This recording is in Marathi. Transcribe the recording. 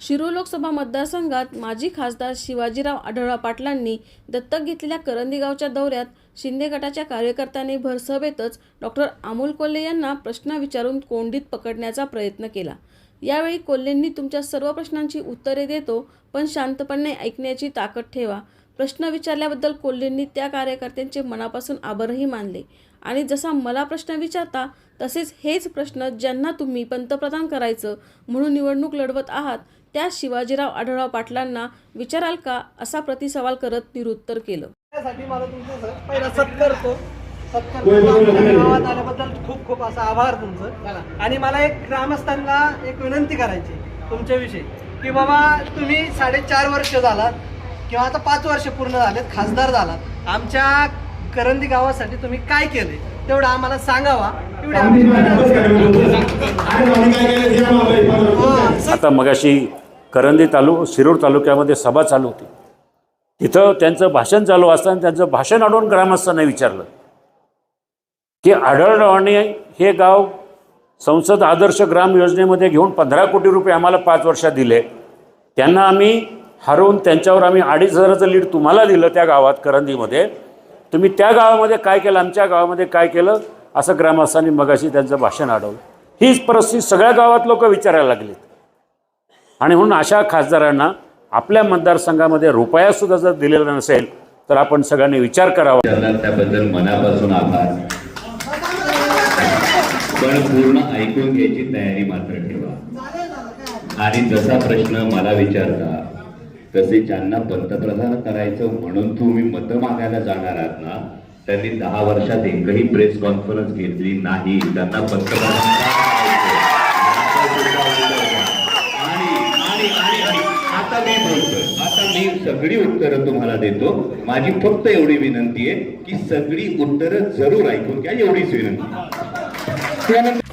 शिरूर लोकसभा मतदारसंघात माजी खासदार शिवाजीराव आढळराव पाटलांनी दत्तक घेतलेल्या करंदीगावच्या दौऱ्यात शिंदे गटाच्या कार्यकर्त्यांनी भरसभेतच डॉक्टर अमोल कोल्हे यांना प्रश्न विचारून कोंडीत पकडण्याचा प्रयत्न केला. यावेळी कोल्हेंनी तुमच्या सर्व प्रश्नांची उत्तरे देतो पण शांतपणे ऐकण्याची ताकद ठेवा. प्रश्न विचारल्याबद्दल कोल्हेंनी त्या कार्यकर्त्यांचे मनापासून आभारही मानले. आणि जसा मला प्रश्न विचारता तसेच हेच प्रश्न ज्यांना तुम्ही पंतप्रधान करायचं म्हणून निवडणूक लढवत आहात त्या शिवाजीराव आढळराव पाटलांना विचाराल का असा प्रतिसवाल करत निरुत्तर केलं. त्यासाठी मला तुमचं पहिला सत्कार करतो गावात आल्याबद्दल खूप खूप असा आभार तुमचं. आणि मला एक ग्रामस्थांना एक विनंती करायची तुमच्याविषयी की बाबा तुम्ही साडेचार वर्ष झालात किंवा आता पाच वर्ष पूर्ण झालेत खासदार झालात. आमच्या करंदी गावासाठी तुम्ही काय केले तेवढं आम्हाला सांगावा. विनंती. आता मगाशी करंदी तालु शिरूर तालुक्यामध्ये सभा चालू होती. तिथं त्यांचं भाषण चालू असताना त्यांचं भाषण अडवून ग्रामस्थांना विचारलं. की आढळरावांनी हे गाव संसद आदर्श ग्राम योजनेमध्ये घेऊन पंधरा कोटी रुपये आम्हाला पाच वर्षात दिले. त्यांना आम्ही हरवून त्यांच्यावर आम्ही अडीच हजाराचं लीड तुम्हाला दिलं त्या गावात करंदीमध्ये. तुम्ही त्या गावामध्ये काय केलं आमच्या गावामध्ये काय केलं असं ग्रामस्थांनी मगाशी त्यांचं भाषण अडवलं हीच परिस्थिती सगळ्या गावात लोक विचारायला लागलीत. आणि म्हणून अशा खासदारांना आपल्या मतदारसंघामध्ये रुपयासुद्धा जर दिलेला नसेल तर आपण सगळ्यांनी विचार करावा. त्याबद्दल मनापासून आभार. पण पूर्ण ऐकून घ्यायची तयारी मात्र ठेवा. आणि जसा प्रश्न मला विचारता तसे ज्यांना पंतप्रधान करायचं म्हणून तुम्ही मतं मागायला जाणार आहात ना त्यांनी दहा वर्षात एकही प्रेस कॉन्फरन्स घेतली नाही त्यांना पंतप्रधान आता मी बोलतो आता मी सगळी उत्तरं तुम्हाला देतो माझी फक्त एवढी विनंती आहे की सगळी उत्तरं जरूर ऐकून घ्या एवढीच विनंती